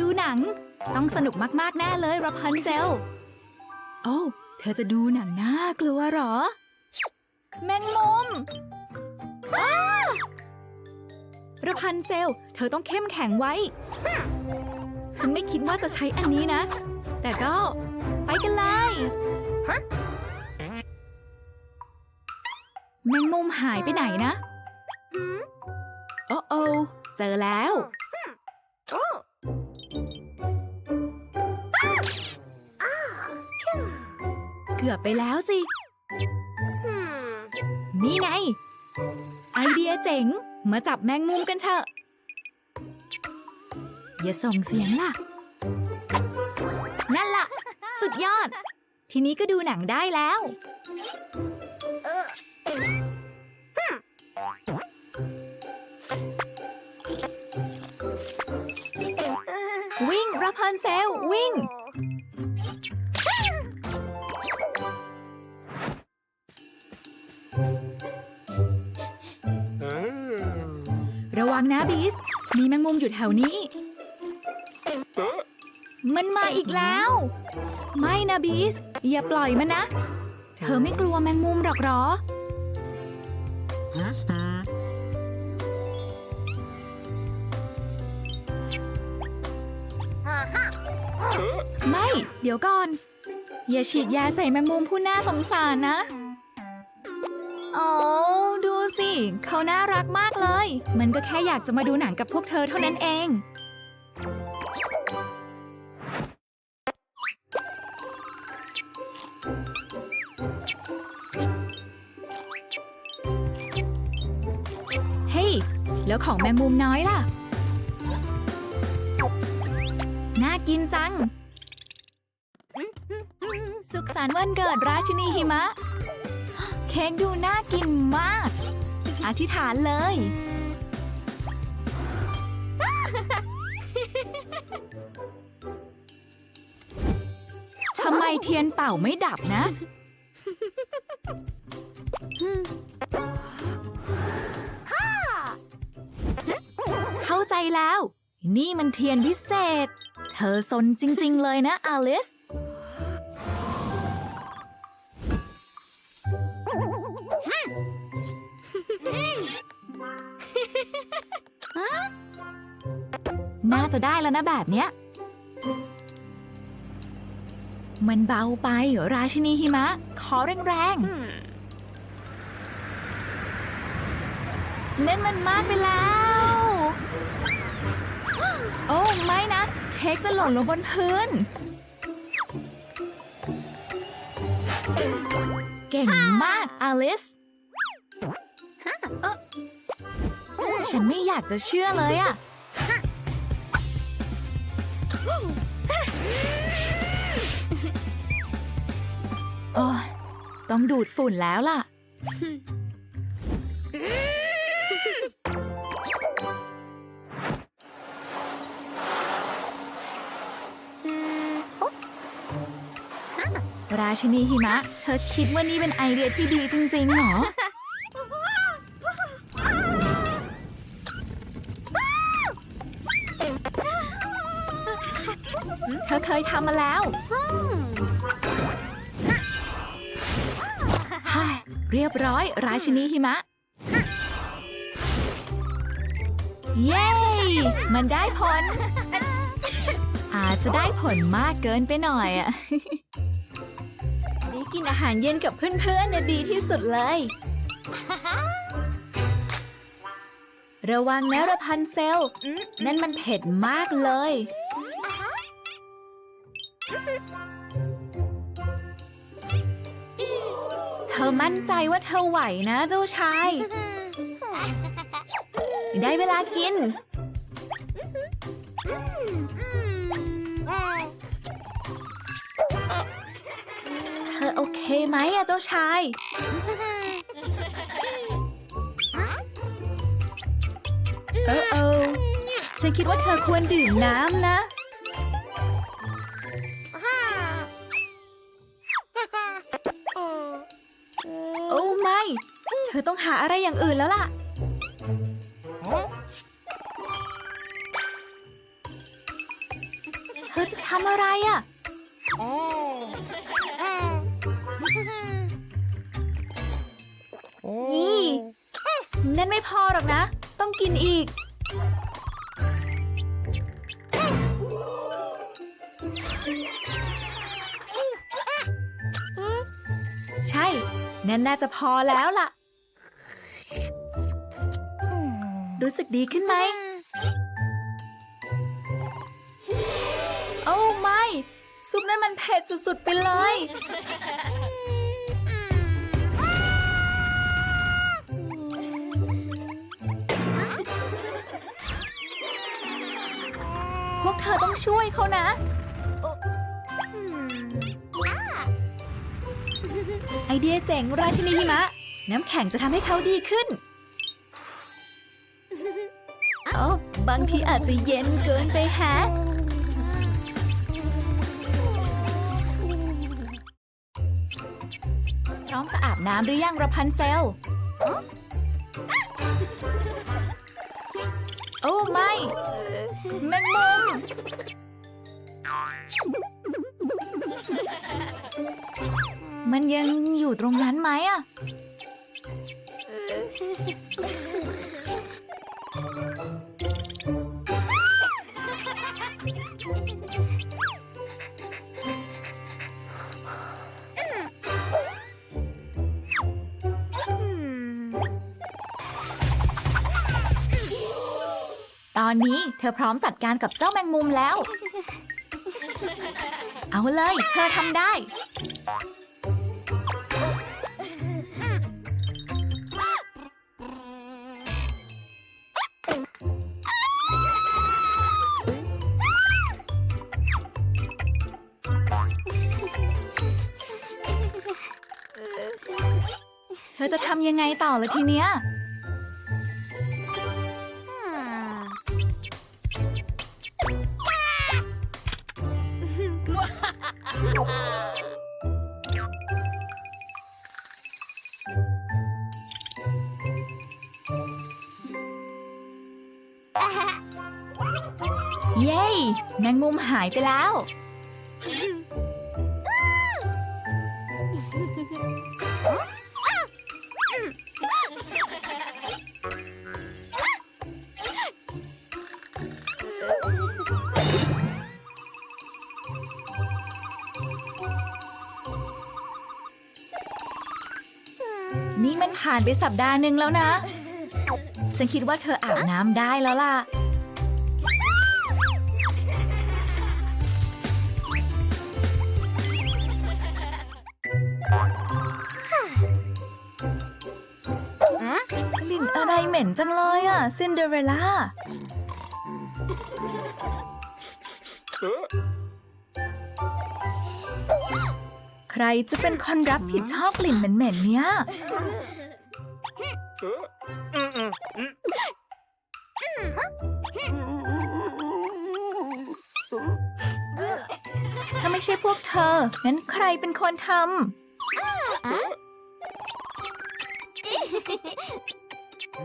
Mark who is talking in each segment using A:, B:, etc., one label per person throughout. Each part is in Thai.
A: ดูหนัง ต้องสนุกมากๆแน่เลยราพันเซล โอ้เธอจะดูหนังน่ากลัวเหรอ แมงมุมอ้าราพันเซล เธอต้องเข้มแข็งไว้ ฉันไม่คิดว่าจะใช้อันนี้นะ แต่ก็ไปกันเลยแมงมุมหายไปไหนนะ โอ้โอเจอแล้ว เกือบไปแล้วสิ นี่ไง ไอเดียเจ๋ง มาจับแมงมุมกันเถอะ อย่าส่งเสียงล่ะ นั่นล่ะ สุดยอด ทีนี้ก็ดูหนังได้แล้ว วิ่งราพันเซล วิ่ง วังนะบีส มีแมงมุมอยู่แถวนี้ มันมาอีกแล้ว ไม่นะบีส อย่าปล่อยมันนะ เธอไม่กลัวแมงมุมหรอกหรอ ไม่ เดี๋ยวก่อน อย่าฉีดยาใส่แมงมุมผู้น่าสงสารนะอ้ดู สิ เขาน่ารักมากเลย มันก็แค่อยากจะมาดูหนังกับพวกเธอเท่านั้นเอง เฮ้ย แล้วของแมงมุมน้อยล่ะ น่ากินจัง สุขสันต์วันเกิดราชินีหิมะ เค้กดูน่ากินมาก อธิษฐานเลย ทำไมเทียนเป่าไม่ดับนะ เข้าใจแล้ว นี่มันเทียนพิเศษ เธอสนจริง ๆ เลยนะอลิส น่าจะได้แล้วนะแบบเนี้ย มันเบาไปราชินีหิมะ ขอแรงๆนั่นมันมากไปแล้ว โอ้ไม่นะ เค้กจะหล่นลงบนพื้น เก่งมาก อลิส ฉันไม่อยากจะเชื่อเลยอะโอ้ต้องดูดฝุ่นแล้วล่ะ ราชินีหิมะ เธอคิดว่านี่เป็นไอเดียที่ดีจริงๆ เหรอ เธอเคยทำมาแล้วฮ่าเรียบร้อย ราชินีหิมะ เย้ มันได้ผล อาจจะได้ผลมากเกินไปหน่อยอะได้กินอาหารเย็นกับเพื่อนๆเนี่ยดีที่สุดเลย ระวังนะระพันเซล นั่นมันเผ็ดมากเลย เธอมั่นใจว่าเธอไหวนะเจ้าชาย ได้เวลากิน เธอโอเคไหมอะเจ้าชาย เออเออฉันคิดว่าเธอควรดื่มน้ำนะาอะไรอย่างอื่นแล้วล่ะออจะทำอะไรอะยี่นั่นไม่พอหรอกนะ ต้องกินอีก ใช่ นั่นน่าจะพอแล้วล่ะ รู้สึกดีขึ้นไหม โอ้ไม่ ซุปนั้นมันเผ็ดสุดๆไปเลย พวกเธอต้องช่วยเขานะ ไอเดียเจ๋งราชินีหิมะ น้ำแข็งจะทำให้เขาดีขึ้นางทีอาจจะเย็นเกินไปแฮะพร้อมจะอาบน้ำหรือยังระพันเซล โอ้ไม่แมงมุมมันยังอยู่ตรงนั้นไหมอะ อนนี้เธอพร้อมจัดการกับเจ้าแมงมุมแล้ว เอาเลย เธอทำได้ เธอจะทำยังไงต่อละทีเนี้ย หายไปแล้ว นี่มันผ่านไปสัปดาห์หนึ่งแล้วนะ ฉันคิดว่าเธออาบน้ำได้แล้วล่ะ เหม็นจังเลยอะ ซินเดอเรลล่า ใครจะเป็นคนรับผิดชอบกลิ่นเหม็นๆ เนี้ยถ้าไม่ใช่พวกเธอ งั้นใครเป็นคนทำ ไ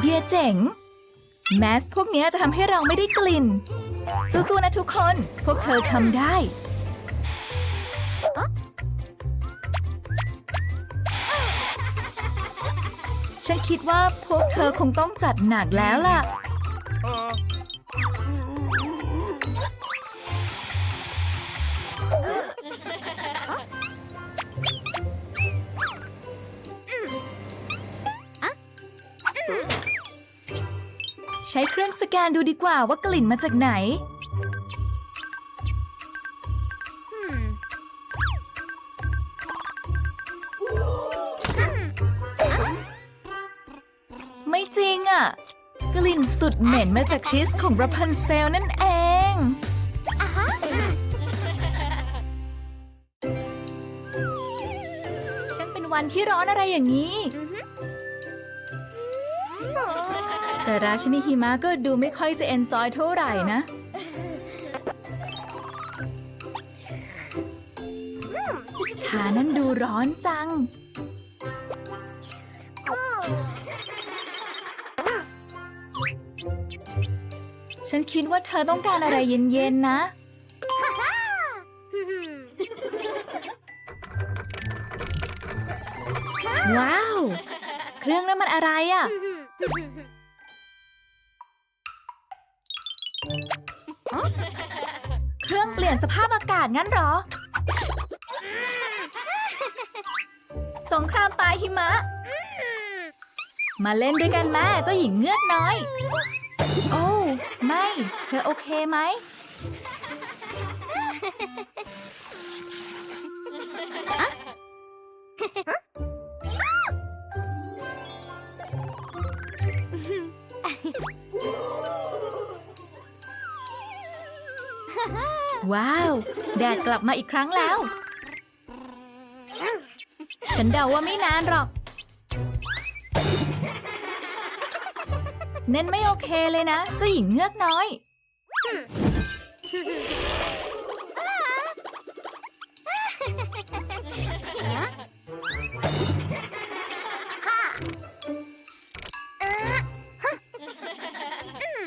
A: เดียเจ๋ง แมสพวกนี้จะทำให้เราไม่ได้กลิ่น สู้ๆนะทุกคน พวกเธอทำได้ ฉันคิดว่าพวกเธอคงต้องจัดหนักแล้วล่ะ ช้เครื่องสแกนดูดีกว่าว่ากลิ่นมาจากไหน ไม่จริงอะ กลิ่นสุดเหม็นมาจากชีสของรัพันเซลนั่นเอง ฉันเป็นวันที่ร้อนอะไรอย่างนี้ แต่ราชินีหิมะก็ดูไม่ค่อยจะเอนจอยเท่าไหร่นะ ชานั้นดูร้อนจัง ฉันคิดว่าเธอต้องการอะไรเย็นๆนะว้าว เครื่องนั้นมันอะไรอะ่ะ ลี่ยนสภาพอากาศงั้นเหรอ สงครามปลาหิมะ มาเล่นด้วยกันแม่เจ้าหญิงเงือกน้อย โอ้ ไม่ เธอโอเคไหม ว้าว แดดกลับมาอีกครั้งแล้ว ฉันเดาว่าไม่นานหรอกเน้นไม่โอเคเลยนะ เจ้าหญิงเงือกน้อย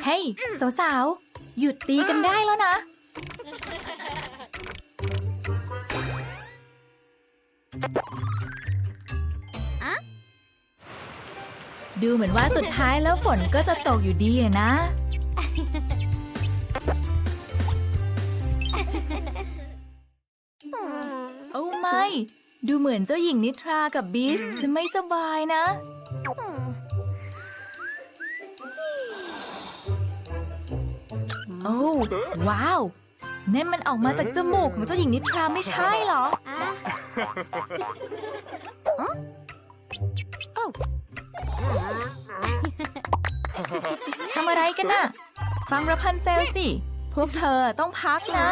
A: เฮ้ยสาวๆ หยุดตีกันได้แล้วนะ ดูเหมือนว่าสุดท้ายแล้วฝนก็จะตกอยู่ดีอะนะ โอ้ไม่ ดูเหมือนเจ้าหญิงนิทรากับบีสจะไม่สบายนะ โอ้ว้าวนั่นมันออกมาจากจมูกของเจ้าหญิงนิทราไม่ใช่เหรอ ทำอะไรกันน่ะ ฟังระพันเซลสิ พวกเธอต้องพักนะ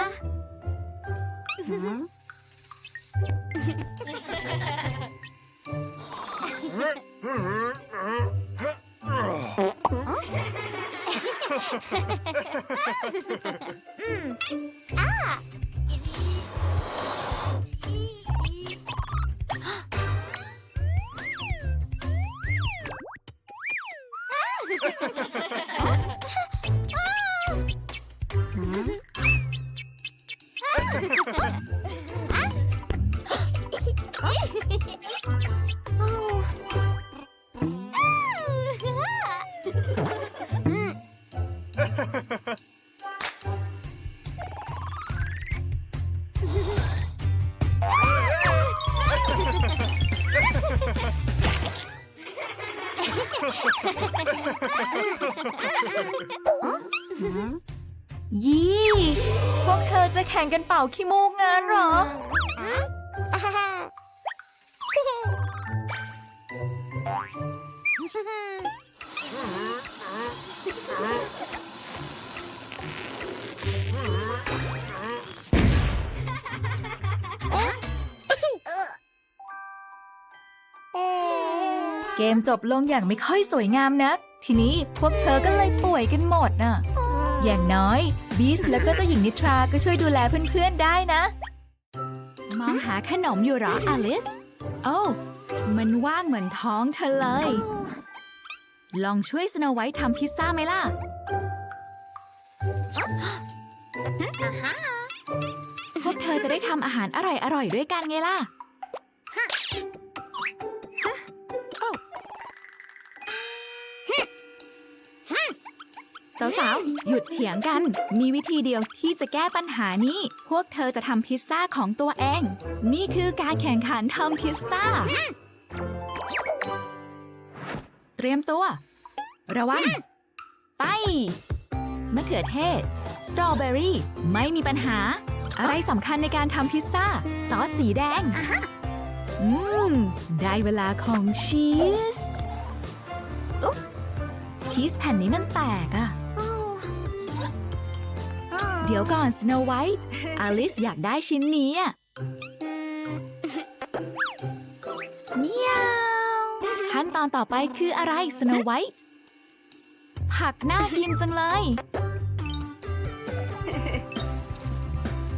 A: ยี่ พวกเธอจะแข่งกันเป่าขี้มูกงานเหรอ เกมจบลงอย่างไม่ค่อยสวยงามนัก ทีนี้พวกเธอก็เลยป่วยกันหมดน่ะ อย่างน้อยบีสแล้วก็เจ้าหญิงนิทราก็ช่วยดูแลเพื่อนๆได้นะ มองหาขนมอยู่เหรออลิส โอ้มันว่างเหมือนท้องเธอเลย ลองช่วยสโนไวท์ทำพิซซ่าไหมล่ะพวกเธอจะได้ทำอาหารอร่อยๆด้วยกันไงล่ะ สาวๆ หยุดเถียงกัน มีวิธีเดียวที่จะแก้ปัญหานี้ พวกเธอจะทำพิซซ่าของตัวเอง นี่คือการแข่งขันทำพิซซ่า เตรียมตัว ระวัง ไป มะเขือเทศ สตรอเบอรี่ ไม่มีปัญหา อะไรสำคัญในการทำพิซซ่า ซอสสีแดง อืม ได้เวลาของชีส อุ๊ปส์ชีสแผ่นนี้มันแตกอะ เดี๋ยวก่อนสโนไวท์อลิสอยากได้ชิ้นนี้อะนี่ตอนต่อไปคืออะไรสโนไวท์ผักน่ากินจังเลย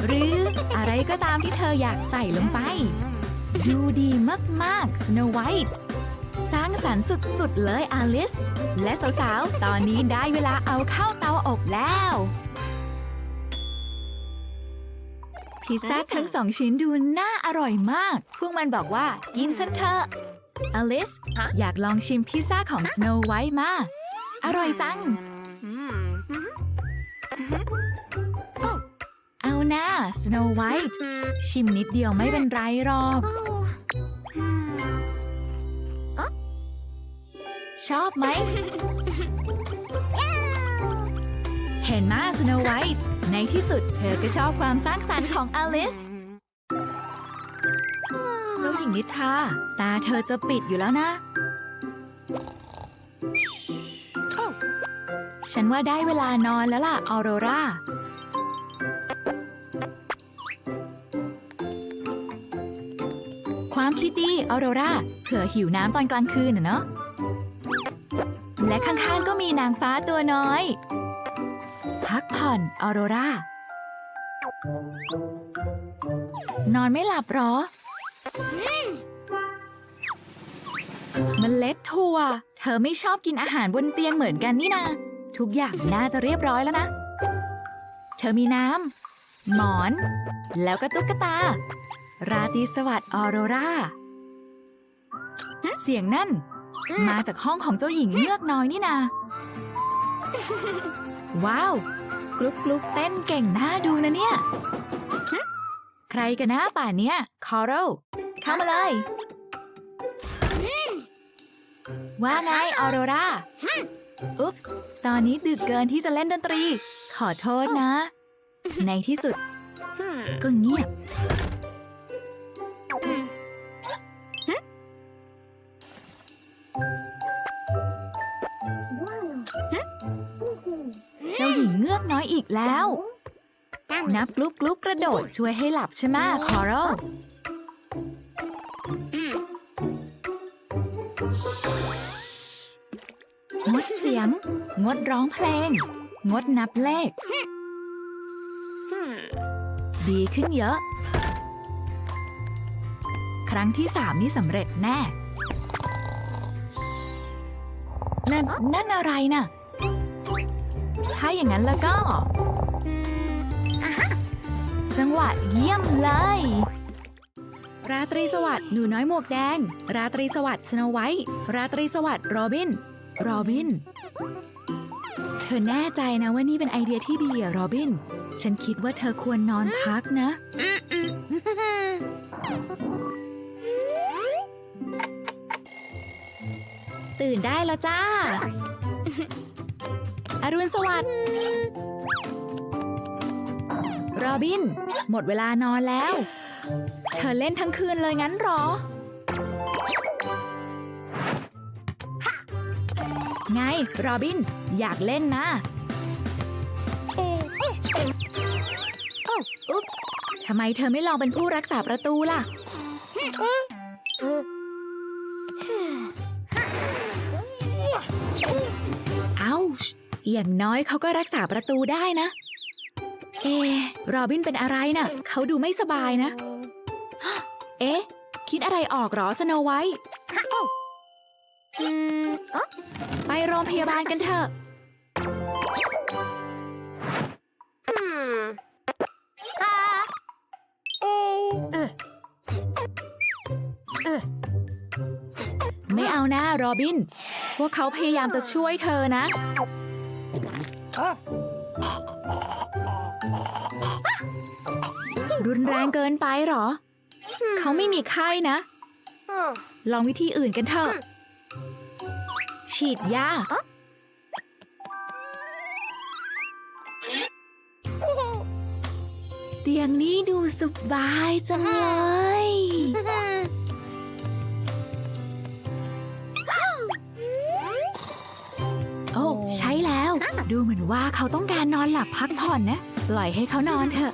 A: หรืออะไรก็ตามที่เธออยากใส่ลงไป ดูดีมากๆ Snow White สร้างสรรค์สุด ๆ เลยอลิส และสาว ๆ ตอนนี้ได้เวลาเอาเข้าเตาอบแล้ว พิซซ่าทั้งสองชิ้นดูน่าอร่อยมาก พวกมันบอกว่า กินฉันเถอะอลิส อยากลองชิมพิซซ่าของ Snow White มา อร่อยจัง เอาหน้า Snow White ชิมนิดเดียวไม่เป็นไรหรอก ชอบไหม เห็นมาสโนไวท์ในที่สุดเธอก็ชอบความสร้างสรรค์ของอลิส เจ้าหญิงนิทราตาเธอจะปิดอยู่แล้วนะ ฉันว่าได้เวลานอนแล้วล่ะ ออโรราความคิดดี ออโรราเผื่อหิวน้ำตอนกลางคืนน่ะเนาะและข้างๆก็มีนางฟ้าตัวน้อย ผ่อนออโรรานอนไม่หลับหรอมเมล็ดถั่ว เธอไม่ชอบกินอาหารบนเตียงเหมือนกันนี่นาทุกอย่างน่าจะเรียบร้อยแล้วนะ เธอมีน้ำหมอน แล้วก็ตุ๊กตา ราตรีสวัสดิ์ออโรราเสียงนั่น มาจากห้องของเจ้าหญิงเงือกน้อยนี่นา ว้าว กลุกกลุกเต้นเก่งน่าดูนะเนี่ย ใครกันนะป่านเนี้ยคอโรเข้ามาเลย ว่าไงออโรราอุ๊ปส์ตอนนี้ดึกเกินที่จะเล่นดนตรี ขอโทษนะ ในที่สุด ก็เงียบ น้อยอีกแล้ว นับกลุกกลุกกระโดดช่วยให้หลับใช่ไหมคอรัลงดเสียง งดร้องเพลง งดนับเลข ดีขึ้นเยอะ ครั้งที่สามนี่สำเร็จแน่ นั่นนั่นอะไรน่ะ ถ้าอย่างนั้นแล้วก็ จังหวะเยี่ยมเลย ราตรีสวัสดิ์หนูน้อยหมวกแดง ราตรีสวัสดิ์สโนไวท์ราตรีสวัสดิ์โรบิน โรบิน เธอแน่ใจนะว่านี่เป็นไอเดียที่ดีอะโรบิน ฉันคิดว่าเธอควรนอนพักนะ ตื่นได้แล้วจ้า อรุณสวัสดิ์โรบิน หมดเวลานอนแล้ว เธอเล่นทั้งคืนเลยงั้นหรอ ไงโรบิน อยากเล่นนะโอ้อุ๊ปส์ทำไมเธอไม่ลองเป็นผู้รักษาประตูล่ะ อย่างน้อยเขาก็รักษาประตูได้นะ เอะโรบินเป็นอะไรน่ะ เขาดูไม่สบายนะ เอ๊ะ คิดอะไรออกเหรอสโนไวท์ไปโรงพยาบาลกันเถอะไม่เอานะโรบิน พวกเขาพยายามจะช่วยเธอนะ รุนแรงเกินไปหรอ เขาไม่มีไข้นะ ลองวิธีอื่นกันเถอะ ฉีดยาเตียงนี้ดูสบายจังเลย โอ้ ใช่แล้ว ดูเหมือนว่าเขาต้องการนอนหลับพักผ่อนนะ ปล่อยให้เขานอนเถอะ